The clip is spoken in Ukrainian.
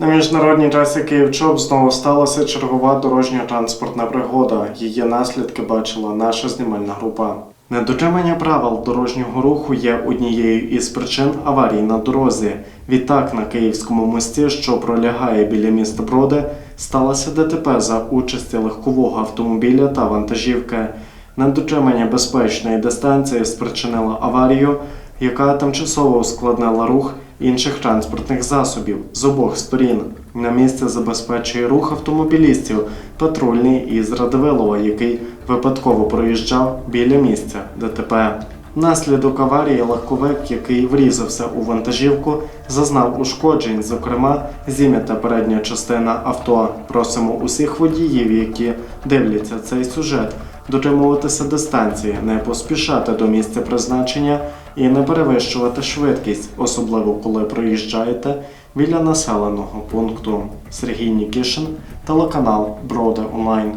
На міжнародній трасі Київ-Чоп знову сталася чергова дорожньо-транспортна пригода. Її наслідки бачила наша знімальна група. Недотримання правил дорожнього руху є однією із причин аварій на дорозі. Відтак на Київському мості, що пролягає біля міста Броди, сталося ДТП за участі легкового автомобіля та вантажівки. Недотримання безпечної дистанції спричинило аварію, яка тимчасово ускладнила рух інших транспортних засобів з обох сторін. На місце забезпечує рух автомобілістів патрульний із Радивилова, який випадково проїжджав біля місця ДТП. Внаслідок аварії легковик, який врізався у вантажівку, зазнав ушкоджень, зокрема, зім'ята передня частина авто. Просимо усіх водіїв, які дивляться цей сюжет, дотримуватися дистанції, не поспішати до місця призначення і не перевищувати швидкість, особливо коли проїжджаєте біля населеного пункту. Сергій Нікішин, телеканал Броди Онлайн.